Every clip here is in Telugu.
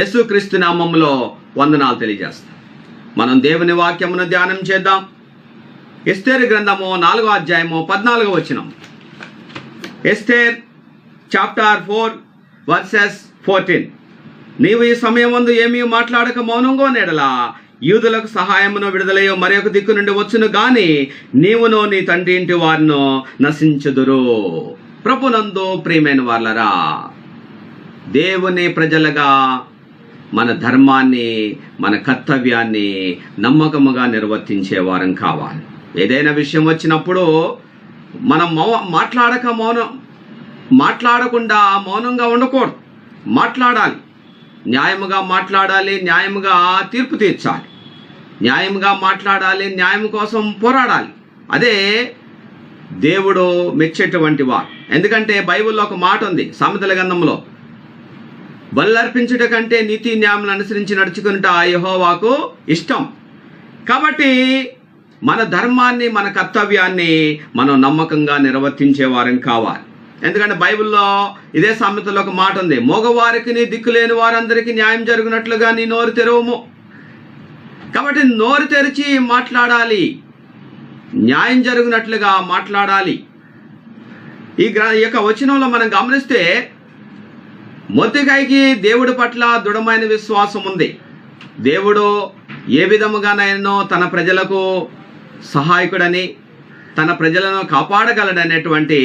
యేసుక్రీస్తు నామంలో వందనాలు తెలియజేస్తాం. మనం దేవుని వాక్యమును ధ్యానం చేద్దాం. ఎస్తేర్ గ్రంథము నాలుగో అధ్యాయము పద్నాలుగో వచనం. Esther chapter four verses fourteen. నీవు ఈ సమయమందు ఏమీ మాట్లాడక మౌనంగా నేడలా యూదులకు సహాయమును విడుదలయో మరొక దిక్కు నుండి వచ్చును గాని నీవును నీ తండ్రి ఇంటి వారిను నశించుదురు. ప్రభునందు ప్రియమైన వాళ్ళరా దేవుని ప్రజలుగా మన ధర్మాన్ని మన కర్తవ్యాన్ని నమ్మకముగా నిర్వర్తించే వారం కావాలి. ఏదైనా విషయం వచ్చినప్పుడు మనం మౌ మాట్లాడక మౌనం మాట్లాడకుండా మౌనంగా ఉండకూడదు. మాట్లాడాలి. న్యాయముగా మాట్లాడాలి న్యాయముగా తీర్పు తీర్చాలి. న్యాయముగా మాట్లాడాలి న్యాయం కోసం పోరాడాలి. అదే దేవుడు మెచ్చేటువంటి వారు. ఎందుకంటే బైబిల్లో ఒక మాట ఉంది సామెతల గంధంలో బల్లర్పించుట కంటే నీతి న్యాయం అనుసరించి నడుచుకుంట యహోవాకు ఇష్టం. కాబట్టి మన ధర్మాన్ని మన కర్తవ్యాన్ని మనం నమ్మకంగా నిర్వర్తించేవారం కావాలి. ఎందుకంటే బైబిల్లో ఇదే సామెతలో ఒక మాట ఉంది. మగవారికి నీ దిక్కు లేని వారందరికీ న్యాయం జరిగినట్లుగా నీ నోరు తెరవము. కాబట్టి నోరు తెరిచి మాట్లాడాలి. న్యాయం జరిగినట్లుగా మాట్లాడాలి. ఈ గ్ర ఈ యొక్క వచనంలో మనం గమనిస్తే మొత్తికాయకి దేవుడి పట్ల దృఢమైన విశ్వాసం ఉంది. దేవుడు ఏ విధముగానైనా తన ప్రజలకు సహాయకుడని తన ప్రజలను కాపాడగలడనేటువంటి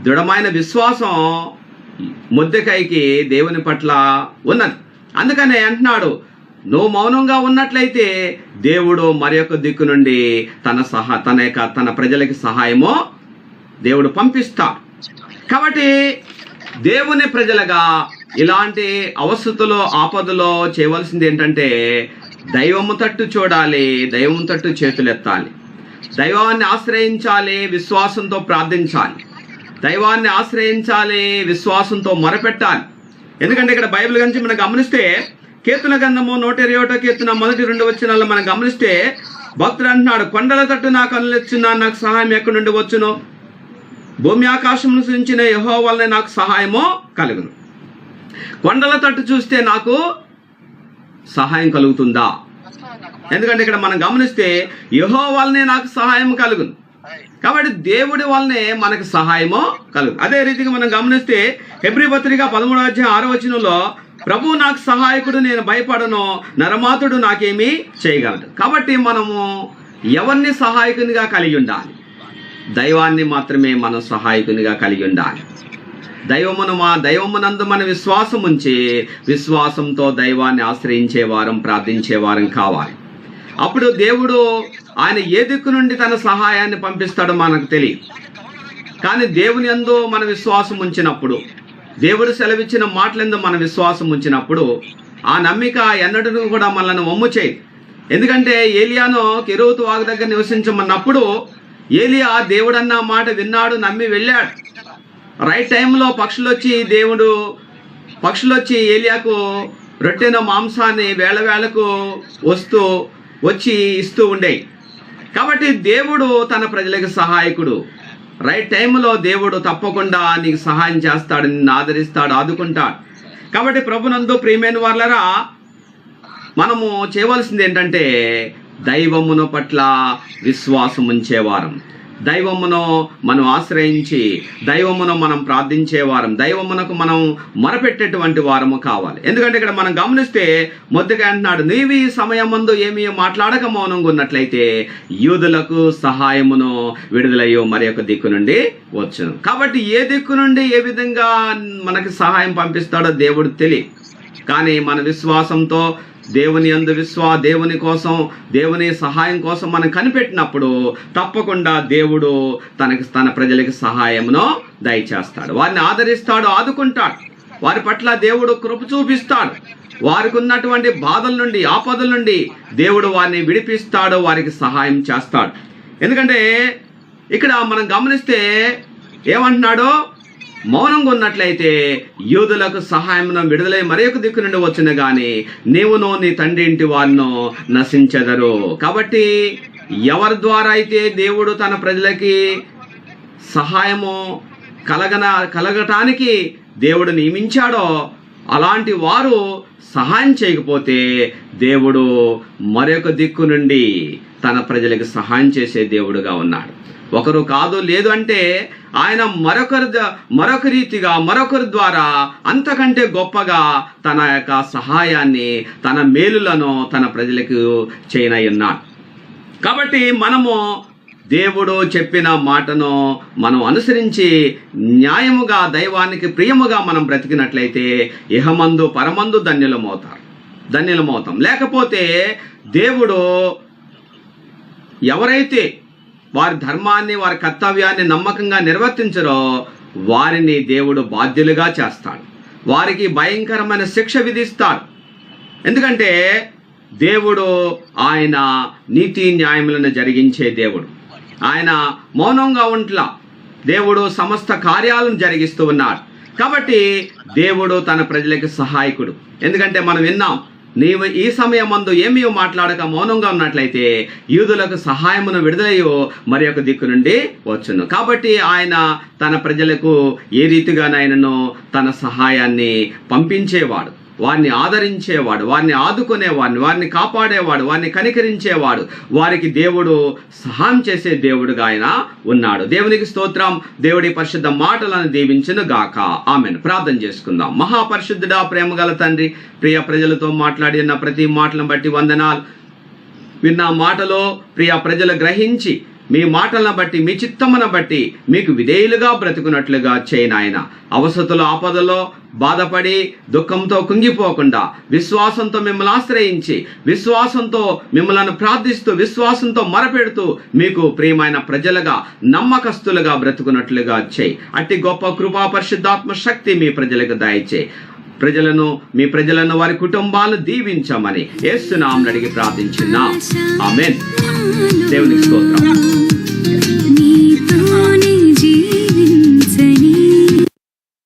దృఢమైన విశ్వాసం ముద్దకాయకి దేవుని పట్ల ఉన్నది. అందుకనే అంటున్నాడు నువ్వు మౌనంగా ఉన్నట్లయితే దేవుడు మరి యొక్క దిక్కు నుండి తన సహా తన యొక్క తన ప్రజలకి సహాయము దేవుడు పంపిస్తాడు. కాబట్టి దేవుని ప్రజలుగా ఇలాంటి అవస్థతులో ఆపదలో చేయవలసింది ఏంటంటే దైవము తట్టు చూడాలి దైవము తట్టు చేతులెత్తాలి దైవాన్ని ఆశ్రయించాలి విశ్వాసంతో ప్రార్థించాలి. దైవాన్ని ఆశ్రయించాలి విశ్వాసంతో మొరపెట్టాలి. ఎందుకంటే ఇక్కడ బైబిల్ గురించి మనం గమనిస్తే కీర్తన గంధము నూట ఇరవై ఒకటో కీర్తన మొదటి రెండు వచ్చినాల్లో మనం గమనిస్తే భక్తుడు అంటున్నాడు కొండల తట్టు నాకు అనులెచ్చున్నా నాకు సహాయం ఎక్కడి నుండి వచ్చును? భూమి ఆకాశమును సృష్టించిన యహో వల్లనే నాకు సహాయము కలుగును. కొండల తట్టు చూస్తే నాకు సహాయం కలుగుతుందా? ఎందుకంటే ఇక్కడ మనం గమనిస్తే యహో వల్లనే నాకు సహాయం కలుగును. కాబట్టి దేవుడి వల్లనే మనకు సహాయమో కలుగు అదే రీతిగా మనం గమనిస్తే హెబ్రి పత్రిక పదమూడవ అధ్యాయం ఆరో వచనంలో ప్రభు నాకు సహాయకుడు నేను భయపడను నరమాతుడు నాకేమీ చేయగలడు. కాబట్టి మనము ఎవరిని సహాయకునిగా కలిగి ఉండాలి? దైవాన్ని మాత్రమే మనం సహాయకునిగా కలిగి ఉండాలి. దైవమును మా దైవమునందు మన విశ్వాసం ఉంచి విశ్వాసంతో దైవాన్ని ఆశ్రయించే వారం ప్రార్థించే వారం కావాలి. అప్పుడు దేవుడు ఆయన ఏ దిక్కు నుండి తన సహాయాన్ని పంపిస్తాడో మనకు తెలియదు. కానీ దేవుని యందు మన విశ్వాసం ఉంచినప్పుడు దేవుడు సెలవిచ్చిన మాటలందు మన విశ్వాసం ఉంచినప్పుడు ఆ నమ్మిక ఎన్నడూ కూడా మనల్ని వమ్ము చేయదు. ఎందుకంటే ఏలియాను కెరూతు వాగు దగ్గర నివసించమన్నప్పుడు ఏలియా దేవుడన్న మాట విన్నాడు నమ్మి వెళ్ళాడు. రైట్ టైంలో పక్షులు వచ్చి దేవుడు పక్షులు వచ్చి ఏలియాకు రొట్టెన మాంసాన్ని వేళ వేళకు వస్తూ వచ్చి ఇస్తూ ఉండేవి కాబట్టి దేవుడు తన ప్రజలకు సహాయకుడు. రైట్ టైంలో దేవుడు తప్పకుండా నీకు సహాయం చేస్తాడు నిన్ను ఆదరిస్తాడు ఆదుకుంటాడు. కాబట్టి ప్రభునందు ప్రియమైన వాళ్ళరా మనము చేయవలసింది ఏంటంటే దైవమును పట్ల విశ్వాసముంచేవారం. దైవమును మనం ఆశ్రయించి దైవమును మనం ప్రార్థించేవారం దైవమునకు మనం మొరపెట్టేటువంటి వారము కావాలి. ఎందుకంటే ఇక్కడ మనం గమనిస్తే మొదటిగా అంటున్నాడు నీవి ఈ సమయం ముందు ఏమీ మాట్లాడక మౌనంగా ఉన్నట్లయితే యూదులకు సహాయమును విడుదలయ్యో మరి యొక్క దిక్కు నుండి వచ్చును. కాబట్టి ఏ దిక్కు నుండి ఏ విధంగా మనకి సహాయం పంపిస్తాడో దేవుడు తెలియదు. కానీ మన విశ్వాసంతో దేవుని అందు విశ్వా దేవుని కోసం దేవుని సహాయం కోసం మనం కనిపెట్టినప్పుడు తప్పకుండా దేవుడు తనకి తన ప్రజలకి సహాయమును దయచేస్తాడు. వారిని ఆదరిస్తాడు ఆదుకుంటాడు. వారి పట్ల దేవుడు కృప చూపిస్తాడు. వారికి ఉన్నటువంటి బాధల నుండి ఆపదల నుండి దేవుడు వారిని విడిపిస్తాడు వారికి సహాయం చేస్తాడు. ఎందుకంటే ఇక్కడ మనం గమనిస్తే ఏమంటున్నాడో? మౌనంగా ఉన్నట్లయితే యూదులకు సహాయం విడుదలై మరొక దిక్కు నుండి వచ్చిన గాని నీవును నీ తండ్రి ఇంటి వారిను నశించెదరు. కాబట్టి ఎవరి ద్వారా అయితే దేవుడు తన ప్రజలకి సహాయము కలగన కలగటానికి దేవుడు నియమించాడో అలాంటి వారు సహాయం చేయకపోతే దేవుడు మరొక దిక్కు నుండి తన ప్రజలకు సహాయం చేసే దేవుడుగా ఉన్నాడు. ఒకరు కాదు లేదు అంటే ఆయన మరొకరి మరొక రీతిగా మరొకరి ద్వారా అంతకంటే గొప్పగా తన యొక్క సహాయాన్ని తన మేలులను తన ప్రజలకు చేయనయ్యున్నాడు ఉన్నాడు. కాబట్టి మనము దేవుడు చెప్పిన మాటను మనం అనుసరించి న్యాయముగా దైవానికి ప్రియముగా మనం బ్రతికినట్లయితే ఇహమందు పరమందు ధన్యులమవుతారు ధన్యులమవుతాం. లేకపోతే దేవుడు ఎవరైతే వారి ధర్మాన్ని వారి కర్తవ్యాన్ని నమ్మకంగా నిర్వర్తించరో వారిని దేవుడు బాధ్యులుగా చేస్తాడు. వారికి భయంకరమైన శిక్ష విధిస్తాడు ఎందుకంటే దేవుడు ఆయన నీతి న్యాయములను జరిగించే దేవుడు. ఆయన మౌనంగా ఉంట్లా. దేవుడు సమస్త కార్యాలను జరిగిస్తూ ఉన్నాడు కాబట్టి దేవుడు తన ప్రజలకు సహాయకుడు. ఎందుకంటే మనం విన్నాం నీవు ఈ సమయమందు ఏమీ మాట్లాడక మౌనంగా ఉన్నట్లయితే యూదులకు సహాయమును విడుదలయ్యో మరి ఒక దిక్కు నుండి వచ్చును. కాబట్టి ఆయన తన ప్రజలకు ఏ రీతిగానైనను తన సహాయాన్ని పంపించేవాడు. వారిని ఆదరించేవాడు వారిని ఆదుకునేవాడిని వారిని కాపాడేవాడు వారిని కనికరించేవాడు. వారికి దేవుడు సహాయం చేసే దేవుడుగా ఆయన ఉన్నాడు. దేవునికి స్తోత్రం. దేవుడి పరిశుద్ధ మాటలను దీవించను గాక. ఆమెను. ప్రార్థన చేసుకుందాం. మహాపరిశుద్ధుడా ప్రేమగల తండ్రి ప్రియ ప్రజలతో మాట్లాడిన ప్రతి మాటలను బట్టి వందనాలు. విన్న మాటలో ప్రియ ప్రజలు గ్రహించి మీ మాటలను బట్టి మీ చిత్తమును బట్టి మీకు విధేయులుగా బ్రతుకున్నట్లుగా చేయనాయన అవసతుల ఆపదలో బాధపడి దుఃఖంతో కుంగిపోకుండా విశ్వాసంతో మిమ్మల్ని ఆశ్రయించి విశ్వాసంతో మిమ్మల్ని ప్రార్థిస్తూ విశ్వాసంతో మొరపెడుతూ మీకు ప్రియమైన ప్రజలుగా నమ్మకస్తులుగా బ్రతుకున్నట్లుగా చేయి. అట్టి గొప్ప కృపా పరిశుద్ధాత్మ శక్తి మీ ప్రజలకు దయచేయి. ప్రజలను మీ ప్రజలను వారి కుటుంబాలను దీవించమని ఏసునామని అడిగి ప్రార్థించున్నాం. ఆమెన్. దేవునికి స్తోత్రం. 你